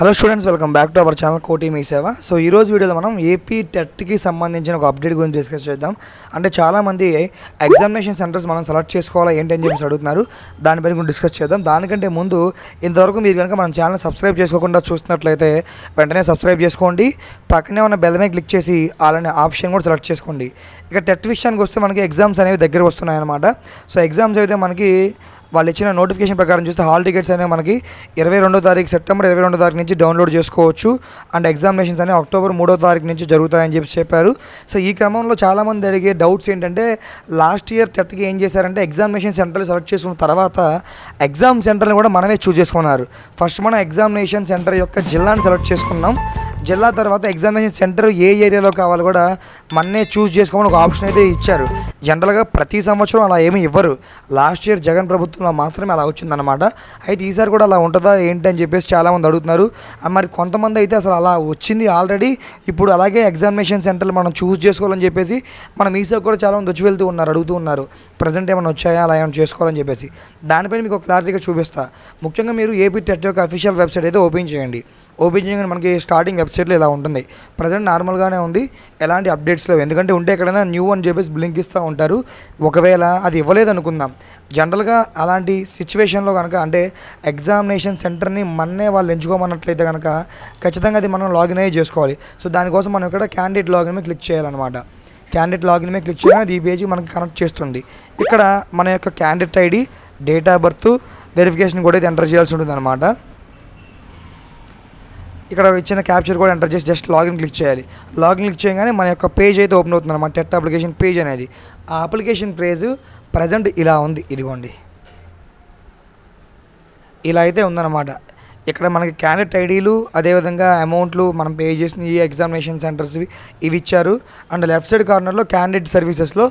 Hello students welcome back to our channel కోటి మీ సేవ. సో ఈ రోజు వీడియోలో మనం ఏపీ టెట్కి సంబంధించిన ఒక అప్డేట్ గురించి డిస్కస్ చేద్దాం. అంటే చాలామంది ఎగ్జామినేషన్ సెంటర్స్ మనం సెలెక్ట్ చేసుకోవాలా ఏంటి అని చెప్పేసి అడుగుతున్నారు. దానిపైన గురించి డిస్కస్ చేద్దాం. దానికంటే ముందు ఇంతవరకు మీరు కనుక మన ఛానల్ సబ్స్క్రైబ్ చేసుకోకుండా చూస్తున్నట్లయితే వెంటనే సబ్స్క్రైబ్ చేసుకోండి. పక్కనే ఉన్న బెల్ మీద క్లిక్ చేసి అలానే ఆప్షన్ కూడా సెలెక్ట్ చేసుకోండి. ఇక టెట్ విషయానికి వస్తే మనకి ఎగ్జామ్స్ అనేవి దగ్గర వస్తున్నాయి అనమాట సో ఎగ్జామ్స్ అయితే మనకి వాళ్ళు ఇచ్చిన నోటిఫికేషన్ ప్రకారం చూస్తే హాల్ టికెట్స్ అనేవి మనకి ఇరవై రెండో తారీఖు సెప్టెంబర్ ఇరవై రెండో తారీఖు నుంచి డౌన్లోడ్ చేసుకోవచ్చు. అండ్ ఎగ్జామినేషన్స్ అనేవి అక్టోబర్ మూడో తారీఖు నుంచి జరుగుతాయని చెప్పి చెప్పారు. సో ఈ క్రమంలో చాలామంది అడిగే డౌట్స్ ఏంటంటే లాస్ట్ ఇయర్ టెట్కి ఏం చేశారంటే ఎగ్జామినేషన్ సెంటర్లు సెలెక్ట్ చేసుకున్న తర్వాత ఎగ్జామ్ సెంటర్ని కూడా మనమే చూస్ చేసుకున్నారు. ఫస్ట్ మనం ఎగ్జామినేషన్ సెంటర్ యొక్క జిల్లాని సెలెక్ట్ చేసుకున్నాం. జిల్లా తర్వాత ఎగ్జామినేషన్ సెంటర్ ఏ ఏరియాలో కావాలో కూడా మన్నే చూస్ చేసుకోమని ఒక ఆప్షన్ అయితే ఇచ్చారు. జనరల్గా ప్రతి సంవత్సరం అలా ఏమీ ఇవ్వరు. లాస్ట్ ఇయర్ జగన్ ప్రభుత్వంలో మాత్రమే అలా వచ్చిందనమాట అయితే ఈసారి కూడా అలా ఉంటుందా ఏంటి అని చెప్పేసి చాలామంది అడుగుతున్నారు. మరి కొంతమంది అయితే అసలు అలా వచ్చింది ఆల్రెడీ. ఇప్పుడు అలాగే ఎగ్జామినేషన్ సెంటర్లు మనం చూస్ చేసుకోవాలని చెప్పేసి మనం ఈసారి కూడా చాలామంది వచ్చి వెళ్తూ ఉన్నారు అడుగుతూ ఉన్నారు. ప్రజెంట్ ఏమైనా వచ్చాయా అలా ఏమైనా చేసుకోవాలని చెప్పేసి. దానిపైన మీకు ఒక క్లారిటీగా చూపిస్తా. ముఖ్యంగా మీరు ఏపీ టెట్ యొక్క అఫీషియల్ వెబ్సైట్ అయితే ఓపెన్ చేయండి. ఓపెన్ మనకి స్టార్టింగ్ వెబ్సైట్లో ఇలా ఉంటుంది. ప్రజెంట్ నార్మల్గానే ఉంది. ఎలాంటి అప్డేట్స్ లేవు. ఎందుకంటే ఉంటే ఎక్కడైనా న్యూ అని చెప్పేసి బ్లింక్ ఇస్తూ ఉంటారు. ఒకవేళ అది ఇవ్వలేదు అనుకుందాం. జనరల్గా అలాంటి సిచ్యువేషన్లో కనుక అంటే ఎగ్జామినేషన్ సెంటర్ని మన్నే వాళ్ళు ఎంచుకోమన్నట్లయితే కనుక ఖచ్చితంగా అది మనం లాగిన్ అయ్యి చేసుకోవాలి. సో దానికోసం మనం ఇక్కడ క్యాండిడేట్ లాగిన్ మీద క్లిక్ చేయాలన్నమాట. క్యాండిడేట్ లాగిన్ మీద క్లిక్ చేయగానే అది ఈ పేజీ మనకి కనెక్ట్ చేస్తుంది. ఇక్కడ మన యొక్క candidate ID date of birth verification కూడా ఇది ఎంటర్ చేయాల్సి ఉంటుంది అనమాట ఇక్కడ ఇచ్చిన క్యాప్చర్ కూడా ఎంటర్ చేసి జస్ట్ లాగిన్ క్లిక్ చేయాలి. లాగిన్ క్లిక్ చేయగానే మన యొక్క పేజ్ అయితే ఓపెన్ అవుతుంది అనమాట టెట్ అప్లికేషన్ పేజ్ అనేది. ఆ అప్లికేషన్ పేజ్ ప్రజెంట్ ఇలా ఉంది. ఇదిగోండి. ఇలా అయితే ఉందన్నమాట. ఇక్కడ మనకి క్యాండిడేట్ ఐడీలు అదేవిధంగా అమౌంట్లు మనం పే చేసిన ఈ ఎగ్జామినేషన్ సెంటర్స్ ఇవి ఇచ్చారు. అండ్ లెఫ్ట్ సైడ్ కార్నర్లో క్యాండిడేట్ సర్వీసెస్లో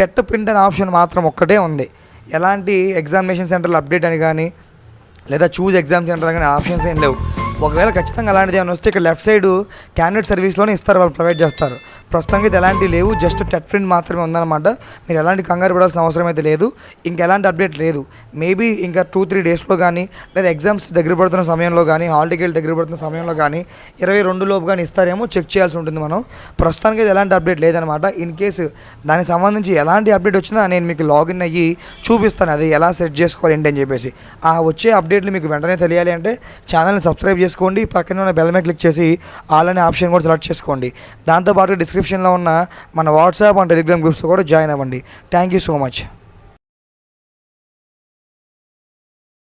టెట్ ప్రింట్ అనే ఆప్షన్ మాత్రం ఒక్కటే ఉంది. ఎలాంటి ఎగ్జామినేషన్ సెంటర్లు అప్డేట్ అని కానీ లేదా చూజ్ ఎగ్జామ్ సెంటర్ కానీ ఆప్షన్స్ ఏం లేవు. ఒకవేళ ఖచ్చితంగా అలాంటిది ఏమైనా వస్తే ఇక్కడ లెఫ్ట్ సైడ్ క్యాండిడేట్ సర్వీస్లోనే ఇస్తారు వాళ్ళు ప్రొవైడ్ చేస్తారు. ప్రస్తుతానికి అయితే ఎలాంటివి లేవు. జస్ట్ టెట్ ప్రింట్ మాత్రమే ఉందన్నమాట. మీరు ఎలాంటి కంగారు పడాల్సిన అవసరం అయితే లేదు. ఇంకెలాంటి అప్డేట్ లేదు. మేబీ ఇంకా టూ త్రీ డేస్లో కానీ లేదా ఎగ్జామ్స్ దగ్గర పడుతున్న సమయంలో కానీ హాల్ టికెట్ దగ్గర పడుతున్న సమయంలో కానీ ఇరవై రెండు లోపు కానీ ఇస్తారేమో చెక్ చేయాల్సి ఉంటుంది మనం. ప్రస్తుతానికి అయితే ఎలాంటి అప్డేట్ లేదనమాట ఇన్ కేసు దానికి సంబంధించి ఎలాంటి అప్డేట్ వచ్చినా నేను మీకు లాగిన్ అయ్యి చూపిస్తాను. అది ఎలా సెట్ చేసుకోవాలి ఏంటి అని చెప్పేసి. ఆ వచ్చే అప్డేట్లు మీకు వెంటనే తెలియాలి అంటే ఛానల్ని సబ్స్క్రైబ్ చేసుకోండి. పక్కన ఉన్న బెల్ మీద క్లిక్ చేసి ఆల్ అనే ఆప్షన్ కూడా సెలెక్ట్ చేసుకోండి. దాంతోపాటు డిస్క్రిప్షన్లో ఉన్న మన వాట్సాప్ అండ్ టెలిగ్రామ్ గ్రూప్స్ కూడా జాయిన్ అవ్వండి. Thank you so much